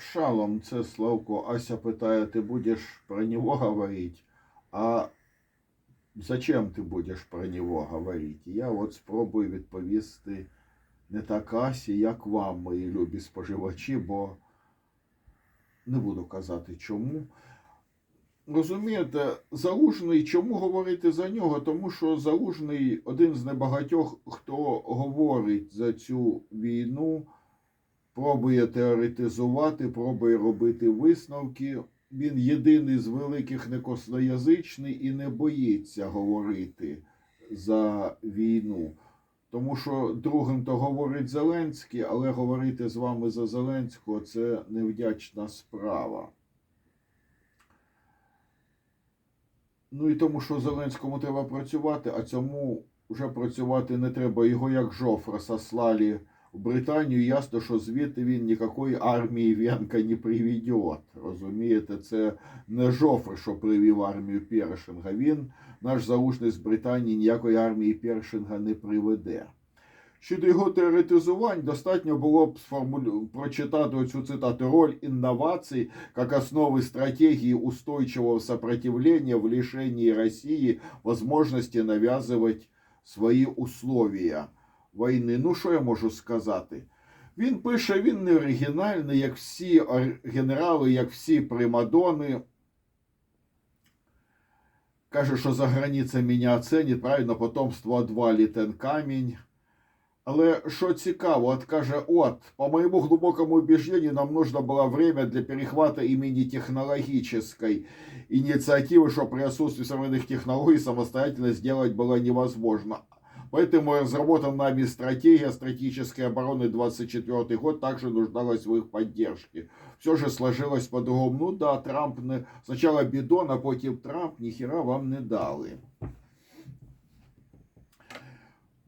Шалом, це Славко. Ася питає, ти будеш про нього говорити? А зачем ти будеш про нього говорити? Я от спробую відповісти не так Асі, як вам, мої любі споживачі, бо не буду казати чому. Розумієте, Залужний, чому говорити за нього? Тому що Залужний один з небагатьох, хто говорить за цю війну, пробує теоретизувати, пробує робити висновки. Він єдиний з великих некосноязичний і не боїться говорити за війну. Тому що другим то говорить Зеленський, але говорити з вами за Зеленського це невдячна справа. Ну і тому, що Зеленському треба працювати, а цьому вже працювати не треба. Його як Жофра сослали Британію. Ясно, що звідти він ніякої армії Венка не приведет. Розумієте, це не Жофр, що привів армію Першинга. Він, наш залужний з Британії, ніякої армії Першинга не приведе. Щодо його теоретизувань, достатньо було б сформулю... прочитати оцю цитату роль інновацій как основы стратегии устойчивого сопротивления в лишении России возможности навязывать свої условия війни. Ну, що я можу сказати? Він пише, він не оригінальний, як всі ор- генерали, як всі примадони. Каже, що за границя мене оценить, правильно, потомство отвалит ten камінь. Але що цікаво, от каже, от, по моему глубокому убеждению, нам нужно было время для перехвата имени технологической инициативы, что при отсутствии современных технологий самостоятельно сделать было невозможно. Поэтому разработана нами стратегия стратегической обороны 24 год также нуждалась в их поддержке. Все же сложилось по-другому. Ну да, Трамп не... Сначала бедон, а потім Трамп ніхіра вам не дали.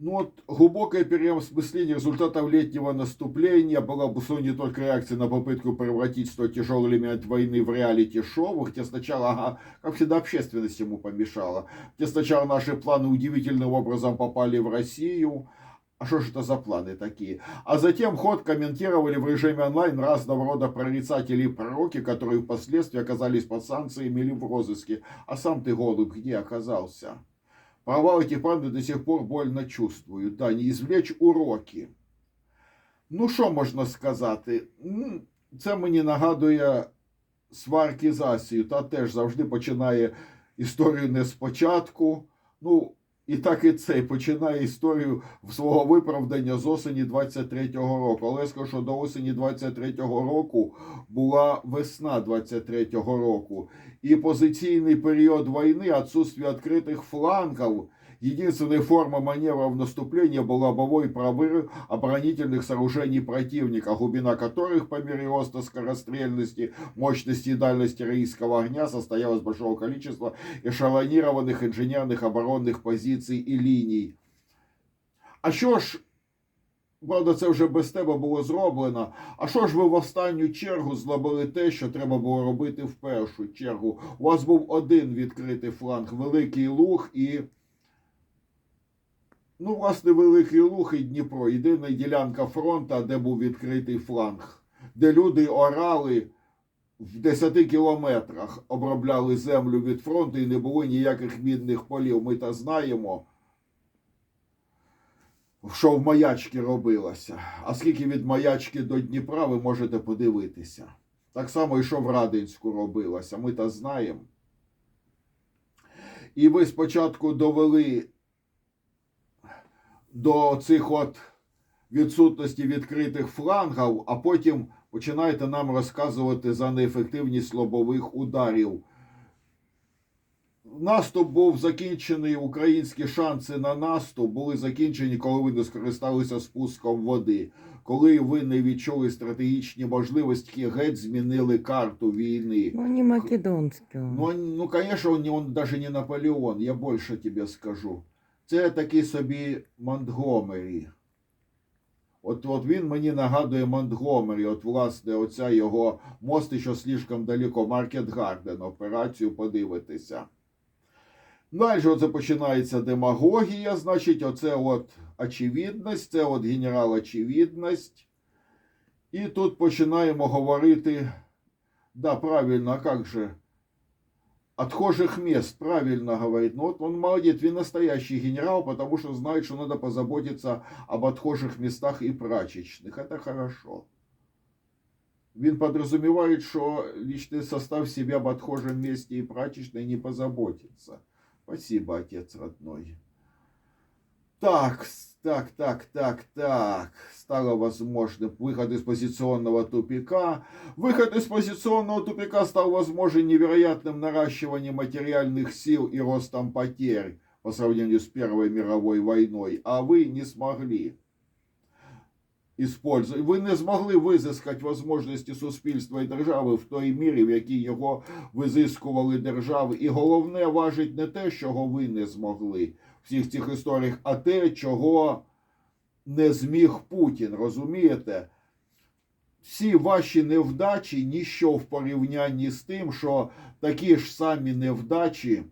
Ну вот глубокое переосмысление результатов летнего наступления было обусловлено не только реакцией на попытку превратить столь тяжелый элемент войны в реалити-шоу, где сначала, ага, как всегда, общественность ему помешала, где сначала наши планы удивительным образом попали в Россию, а что же это за планы такие? А затем ход комментировали в режиме онлайн разного рода прорицатели и пророки, которые впоследствии оказались под санкциями или в розыске. А сам ты, голубь, где оказался? Провал эти планов до сих пор больно чувствую. Да, не извлечь уроки. Ну, що можна сказати? Це мені нагадує сварки з Асією. Та теж завжди починає історію не спочатку. Ну, і так і цей починає історію свого виправдання з осені 23-го року. Але я скажу, що до осені 23-го року була весна 23-го року. И позиционный период войны, отсутствие открытых флангов, единственной формой маневров наступления был лобовой прорыв оборонительных сооружений противника, глубина которых по мере роста скорострельности, мощности и дальности российского огня состояла из большого количества эшелонированных инженерных оборонных позиций и линий. А що ж Правда, це вже без тебе було зроблено. А що ж ви в останню чергу зробили те, що треба було робити в першу чергу? У вас був один відкритий фланг, Великий Луг і. Ну, власне, Великий Луг і Дніпро. Єдина ділянка фронту, де був відкритий фланг, де люди орали в 10 кілометрах, обробляли землю від фронту і не було ніяких мінних полів. Ми то знаємо що в маячки робилося. А скільки від маячки до Дніпра ви можете подивитися. Так само і що в Радинську робилося, ми то знаємо. І ви спочатку довели до цих от відсутності відкритих флангів, а потім починаєте нам розказувати за неефективність лобових ударів. Наступ був закінчений, українські шанси на наступ були закінчені, коли ви не скористалися спуском води. Коли ви не відчули стратегічні можливості, геть змінили карту війни. Ну, не македонського. Ну, ну, конечно, он, он даже не Наполеон, я більше тобі скажу. Це такий собі Монтгомері. От, от він мені нагадує Монтгомері, от власне, оця його мости, що слишком далеко, Маркет Гарден, операцію подивитися. Далі оце починається демагогія, значить, оце от очевидність, це от генерал очевидність. І тут починаємо говорити, да, правильно, а как же? Отхожих мест, правильно говорит. Ну вот он молодец, він настоящий генерал, потому что знает, что надо позаботиться об отхожих местах и прачечных. Это хорошо. Він подразумевает, что личный состав себя об отхожем месте и прачечной не позаботится. Спасибо, отец родной. Так, с- так, так, так, так. Стало возможным выход из позиционного тупика. Выход из позиционного тупика стал возможен невероятным наращиванием материальных сил и ростом потерь по сравнению с Первой мировой войной, а вы не смогли использовать. Ви не змогли визискати можливості суспільства і держави в той мірі, в якій його визискували держави. І головне важить не те, чого ви не змогли в всіх цих історіях, а те, чого не зміг Путін. Розумієте? Всі ваші невдачі ніщо в порівнянні з тим, що такі ж самі невдачі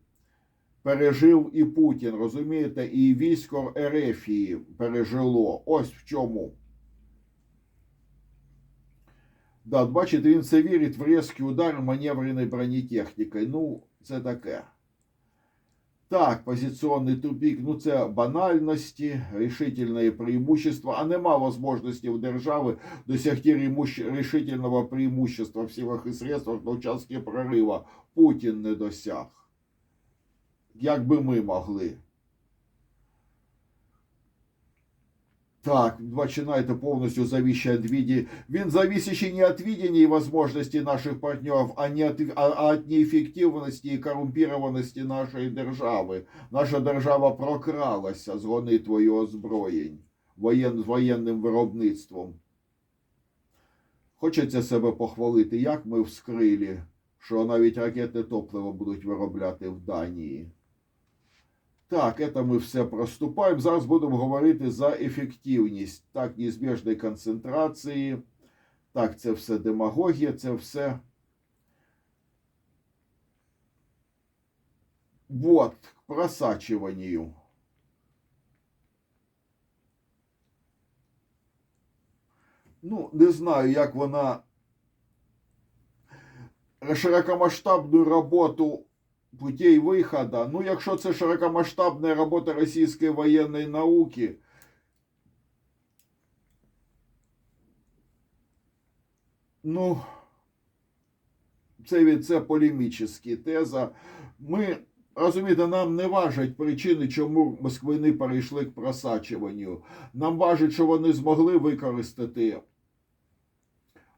пережив і Путін, розумієте, і військо Ерефії пережило. Ось в чому. Да, бачите, він це вірить в різкий удар маневреної бронетехнікою. Ну, це таке. Так, позиционный тупик, ну це банальності, рішительне преимущество, а нема возможности у держави досягти рішительного преимущества в силах і средствах на участке прорива. Путін не досяг. Як би ми могли. Так, починаєте повністю зависеть від виде. Він зависящий не від видения і возможностей наших партнерів, а, не от, а, а от неефективності і корумпірованості нашої держави. Наша держава прокралася з гонитвою озброєнь воєн, воєнним виробництвом. Хочеться себе похвалити, як ми вскрили, що навіть ракетне топливо будуть виробляти в Данії. Так, это ми все проступаємо. Зараз будемо говорити за ефективність так, неізбіжної концентрації. Так, це все демагогія, це все. Вот, к просачиванию. Ну, не знаю, як вона широкомасштабну роботу путей виходу. Ну, якщо це широкомасштабна робота російської воєнної науки, ну, це від це полемічні теза. Ми розумієте, нам не важать причини, чому москвини перейшли к просачуванню. Нам важить, що вони змогли використати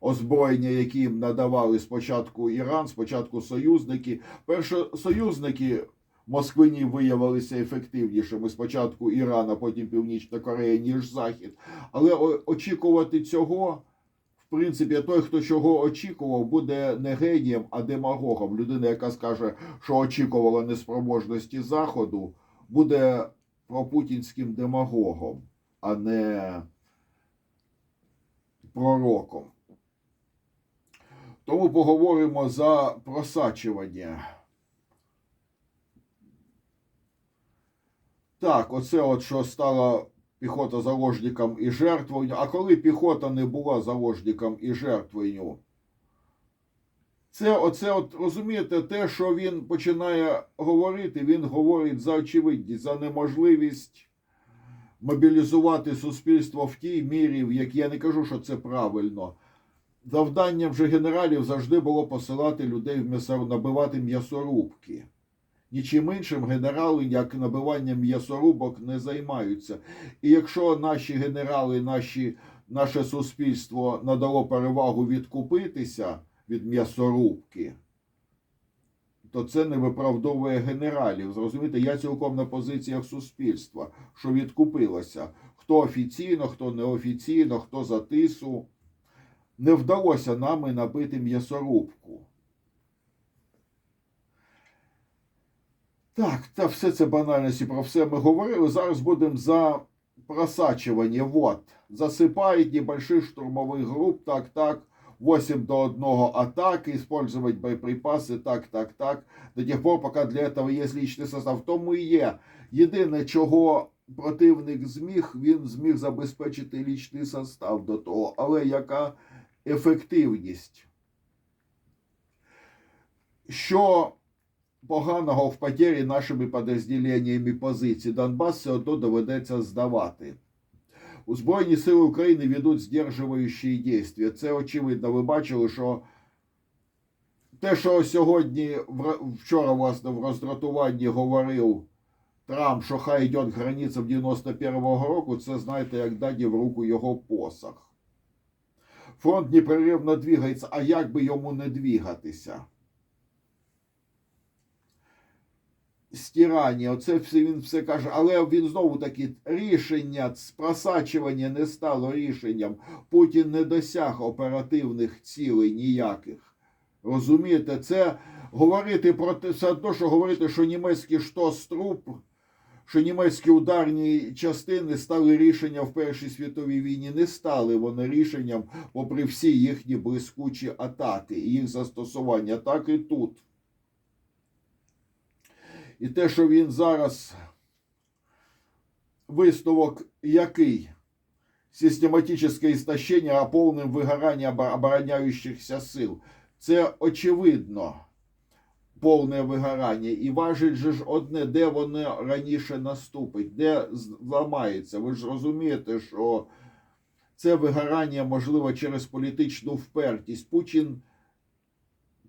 озброєння, які їм надавали спочатку Іран, спочатку союзники. Перше, союзники Москвині виявилися ефективнішими спочатку Іран, а потім Північна Корея, ніж Захід. Але очікувати цього, в принципі, той, хто чого очікував, буде не генієм, а демагогом. Людина, яка скаже, що очікувала неспроможності Заходу, буде пропутінським демагогом, а не пророком. Тому поговоримо за просачування. Так, оце от що стала піхота заложником і жертвою. А коли піхота не була заложником і жертвою, це оце, от розумієте, те, що він починає говорити, він говорить за очевидність, за неможливість мобілізувати суспільство в тій мірі, в якій я не кажу, що це правильно. Завданням же генералів завжди було посилати людей в м'ясо, набивати м'ясорубки. Нічим іншим генерали, як набиванням м'ясорубок, не займаються. І якщо наші генерали, наші, наше суспільство надало перевагу відкупитися від м'ясорубки, то це не виправдовує генералів. Зрозумієте, я цілком на позиціях суспільства, що відкупилося. Хто офіційно, хто неофіційно, хто за тису Не вдалося нами набити м'ясорубку. Так, та все це банальності, про все ми говорили. Зараз будемо за просачивание. Вот. Засыпает небольших штурмовых групп, так, так, 8 до 1 атаки, использовать боеприпаси, так, так, так, до тех пор, поки для этого є личний состав. В тому і є. Єдине, чого противник зміг, він зміг забезпечити лічний состав до того. Але яка ефективність. Що поганого в потері нашими підрозділеннями позицій Донбас все одно доведеться здавати. У Збройні Сили України ведуть здержуючі дії. Це очевидно. Ви бачили, що те, що сьогодні, вчора, власне, в роздратуванні говорив Трамп, що хай йде к границям 91-го року, це, знаєте, як даді в руку його посох. Фронт непреривно двигається, а як би йому не двигатися? Стирання, оце все він все каже, але він знову таки рішення просачування не стало рішенням. Путін не досяг оперативних цілей ніяких. Розумієте, це говорити про те, все одно, що говорити, що німецький штоструб, що німецькі ударні частини стали рішенням в Першій світовій війні. Не стали вони рішенням, попри всі їхні блискучі атаки і їх застосування. Так і тут. І те, що він зараз висновок який? Систематическое истощение, а повним вигорання обо- обороняючихся сил. Це очевидно повне вигорання. І важить же ж одне, де воно раніше наступить, де зламається. Ви ж розумієте, що це вигорання можливо через політичну впертість. Путін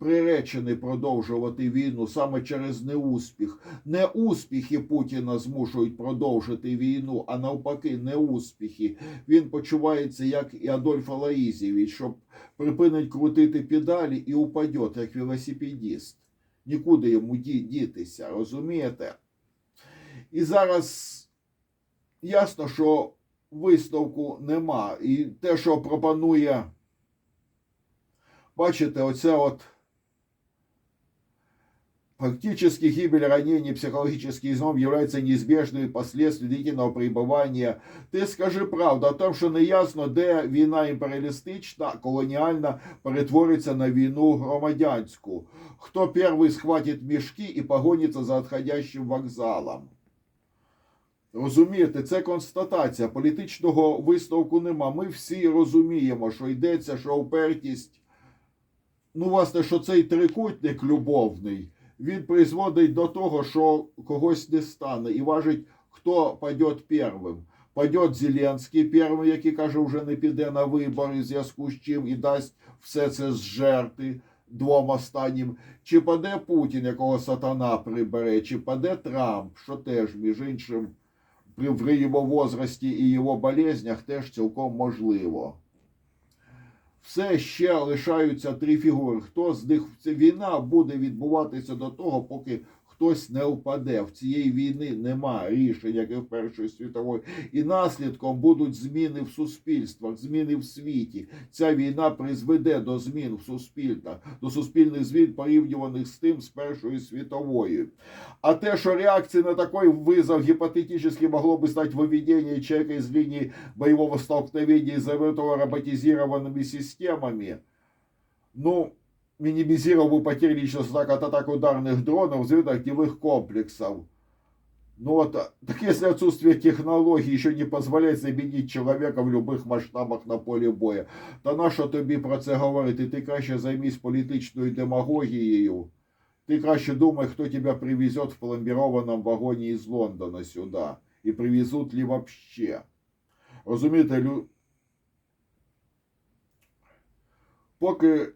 приречений продовжувати війну саме через неуспіх. Неуспіхи Путіна змушують продовжити війну, а навпаки, неуспіхи. Він почувається як і Адольф Алаїзєвич, щоб припинить крутити педалі і упаде, як велосипедист. Нікуди йому дітися, розумієте? І зараз ясно, що висновку нема. І те, що пропонує, бачите, оце от Фактически гибель, ранение, психологический излом являются неизбежными последствиями длительного пребывания. Ти скажи правду о том, що не ясно, де війна імперіалістична, колоніальна перетвориться на війну громадянську. Хто перший схватить мішки і погониться за відходящим вокзалом. Розумієте, це констатація. Політичного висновку нема. Ми всі розуміємо, що йдеться, що упертість, ну, власне, що цей трикутник любовний, він призводить до того, що когось не стане. І важить, хто паде первим. Паде Зеленський первим, який каже, вже не піде на вибори, зв'язку з чим і дасть все це зжерти двом останнім. Чи паде Путін, якого сатана прибере, чи паде Трамп, що теж, між іншим, при його возрасті і його болезнях теж цілком можливо. Все ще лишаються три фігури. Хто з них війна буде відбуватися до того, поки хтось не впаде. В цієї війни нема рішень, як і в Першої світової. І наслідком будуть зміни в суспільствах, зміни в світі. Ця війна призведе до змін в суспільствах, до суспільних змін, порівнюваних з тим з Першою світовою. А те, що реакцией на такой вызов гипотетически могло бы стать выведение человека из линии боевого столкновения из-за этого роботизированными системами, ну, минимизировал бы потери личного состава от атак ударных дронов, взрывно-огневых комплексов. Ну вот, так если отсутствие технологий еще не позволяет заменить человека в любых масштабах на полі боя, то на що тобі про це говорити? Ти краще займись політичною демагогією. Ты краще думай, кто тебя привезет в пломбированном вагоне из Лондона сюда. И привезут ли вообще. Розумієте, лю... поки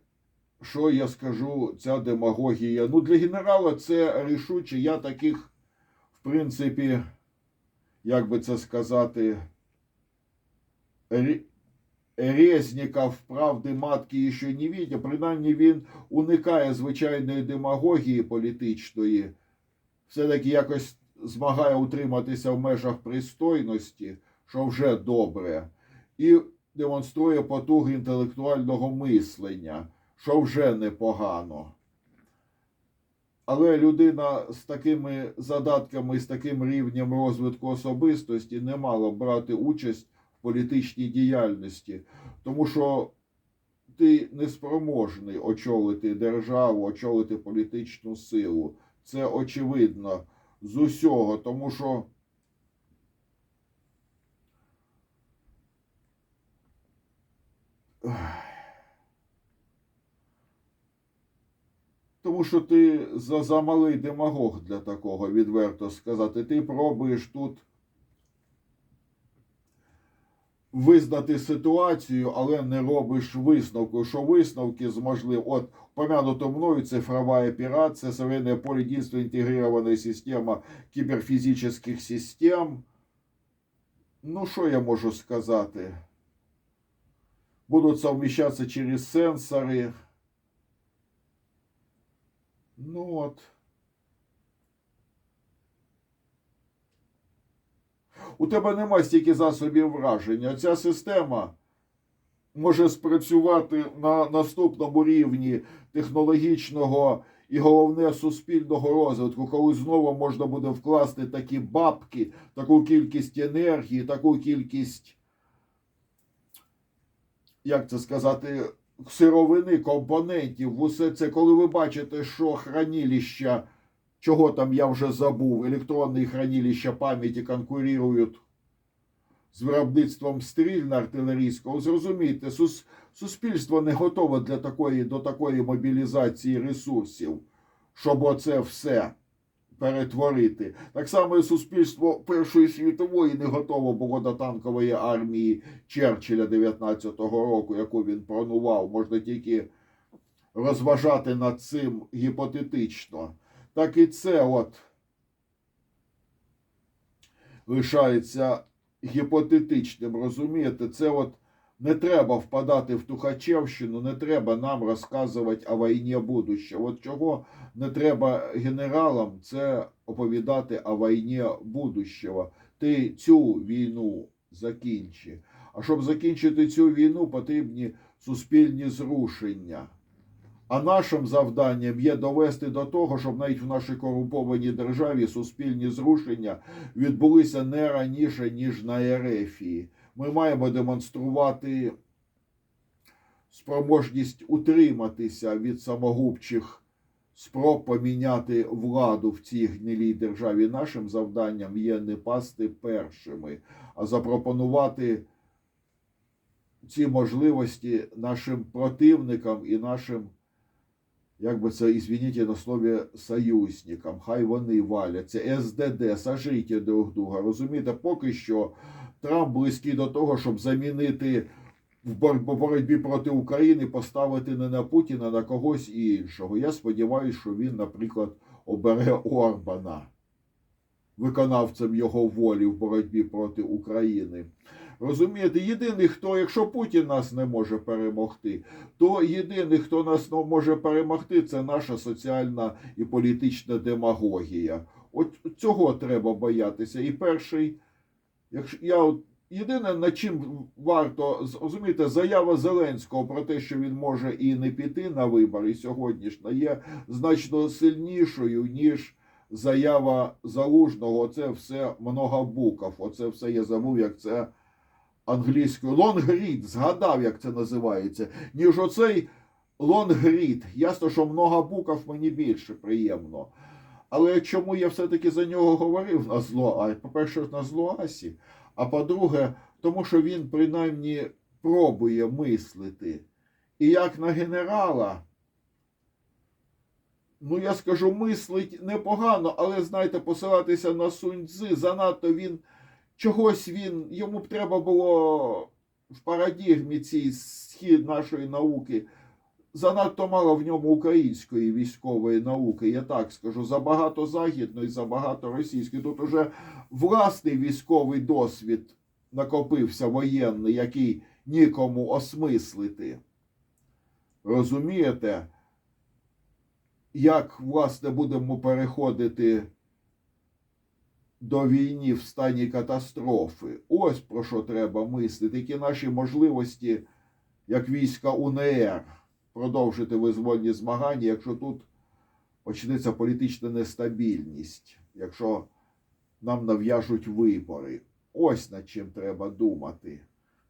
що я скажу, ця демагогія. Ну, для генерала це рішуче. Я таких, в принципі, як би це сказати, Резніков, правди матки ще не видя, принаймні він уникає звичайної демагогії політичної, все-таки якось змагає утриматися в межах пристойності, що вже добре, і демонструє потуги інтелектуального мислення, що вже непогано. Але людина з такими задатками, з таким рівнем розвитку особистості не мала брати участь в політичній діяльності, тому що ти неспроможний очолити державу, очолити політичну силу. Це очевидно з усього, тому що Тому що ти за, замалий демагог для такого, відверто сказати. Ти пробуєш тут визнати ситуацію, але не робиш висновку. Що висновки зможливі? От помянуто мною цифрова операція, современное поле единства, интегрированная система кіберфізичних систем. Ну, що я можу сказати? Будуть совмещаться через сенсори. Ну от. У тебе нема стільки засобів враження. Ця система може спрацювати на наступному рівні технологічного і головне суспільного розвитку, коли знову можна буде вкласти такі бабки, таку кількість енергії, таку кількість, як це сказати, сировини, компонентів. Усе це, коли ви бачите, що хранилища, чого там я вже забув, електронні хранилища пам'яті конкурують з виробництвом стрільно-артилерійського, зрозумійте, сус, суспільство не готове для такої, до такої мобілізації ресурсів, щоб оце все перетворити. Так само і суспільство Першої світової не готово було до танкової армії Черчилля 19-го року, яку він планував. Можна тільки розважати над цим гіпотетично. Так і це от лишається гіпотетичним, розумієте? Це от не треба впадати в Тухачевщину, не треба нам розказувати о війні будущего. От чого не треба генералам це оповідати о війні будущего. Ти цю війну закінчи. А щоб закінчити цю війну, потрібні суспільні зрушення. А нашим завданням є довести до того, щоб навіть в нашій корумпованій державі суспільні зрушення відбулися не раніше, ніж на Ерефії. Ми маємо демонструвати спроможність утриматися від самогубчих спроб поміняти владу в цій гнилій державі. Нашим завданням є не пасти першими, а запропонувати ці можливості нашим противникам і нашим як би це, извините на слові, союзникам, хай вони валяться, СДД, сажите друг друга. Розумієте, поки що Трамп близький до того, щоб замінити в боротьбі проти України, поставити не на Путіна, а на когось іншого. Я сподіваюся, що він, наприклад, обере Орбана виконавцем його волі в боротьбі проти України. Розумієте, єдиний, хто, якщо Путін нас не може перемогти, то єдиний, хто нас може перемогти, це наша соціальна і політична демагогія. От цього треба боятися. І перший, якщо я от єдине, над чим варто розумієте, заява Зеленського про те, що він може і не піти на вибори сьогоднішня, є значно сильнішою, ніж заява залужного. Оце все много букв. Оце все я забув, як це англійською. Лонгрід, згадав, як це називається, ніж оцей лонгрід. Ясно, що много букв мені більше приємно. Але чому я все-таки за нього говорив на зло? По-перше, на зло Асі, а по-друге, тому що він принаймні пробує мислити. І як на генерала, ну я скажу, мислить непогано, але знаєте, посилатися на сунь-цзи, занадто він чогось він, йому б треба було в парадігмі цій схід нашої науки. Занадто мало в ньому української військової науки, я так скажу. Забагато західної, забагато російської. Тут уже власний військовий досвід накопився воєнний, який нікому осмислити. Розумієте, як, власне, будемо переходити до війни в стані катастрофи. Ось про що треба мислити. Які наші можливості, як війська УНР, продовжити визвольні змагання, якщо тут почнеться політична нестабільність, якщо нам нав'яжуть вибори. Ось над чим треба думати,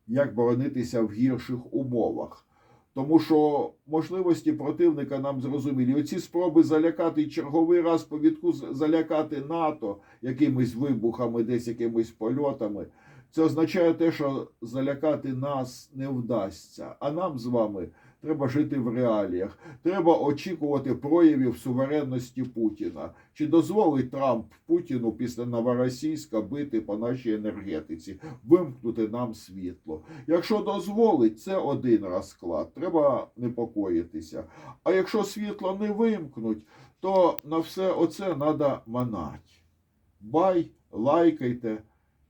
як боронитися в гірших умовах. Тому що можливості противника нам зрозумілі. Оці спроби залякати черговий раз по відку залякати НАТО якимись вибухами, десь якимись польотами. Це означає те, що залякати нас не вдасться. А нам з вами треба жити в реаліях. Треба очікувати проявів суверенності Путіна. Чи дозволить Трамп Путіну після новоросійська бити по нашій енергетиці, вимкнути нам світло? Якщо дозволить, це один розклад. Треба непокоїтися. А якщо світло не вимкнуть, то на все оце треба манати. Бай, лайкайте,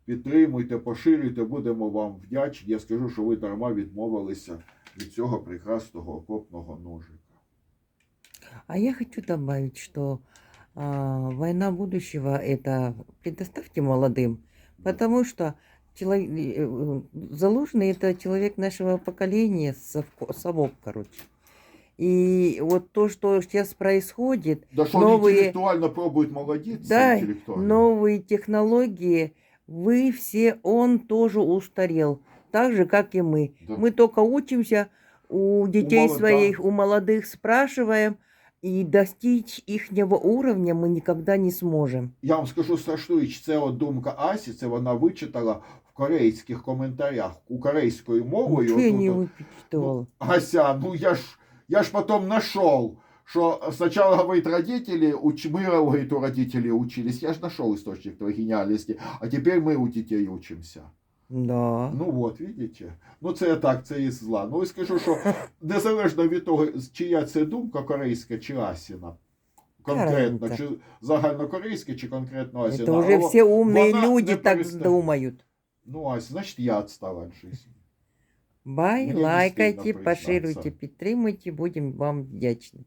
підтримуйте, поширюйте, будемо вам вдячні. Я скажу, що ви дарма відмовилися від цього прекрасного окопного ножика. А я хочу добавить, что а, война будущего это предоставьте молодым, потому что человек, э, Залужный это человек нашего поколения, совко- совок, короче. И вот то, что сейчас происходит, Да що Новые- вони інтелектуально пробують молодіться Да, інтелектуально. новые технологии, вы все, он тоже устарел, так же, как и мы. Да. Мы только учимся у детей молод- своих, у молодых спрашиваем, и достичь ихнего уровня мы никогда не сможем. Я вам скажу страшну річ, це от думка Асі, це вона вичитала в корейських коментарях у корейською мовою. Ничего я не выпитывала. Ася, ну я ж, я ж потом нашел, что сначала, говорит, родители, уч... мы, говорит, у родителей учились. Я ж нашел источник твоей гениальности. А теперь мы у детей учимся. Да. Ну от, видите? Ну це я так, це із зла. Ну і скажу, що незалежно від того, чия це думка, корейська чи Асіна. Конкретно, Разниця. чи загальнокорейська, чи конкретно Асіна. Это уже але все умные вона люди не так перестає. думают. Ну, Ась, значить, я отстал от жизни. Бай, Мне не лайкайте, стыдно пошируйте, признаться. підтримуйте, будем вам вдячны.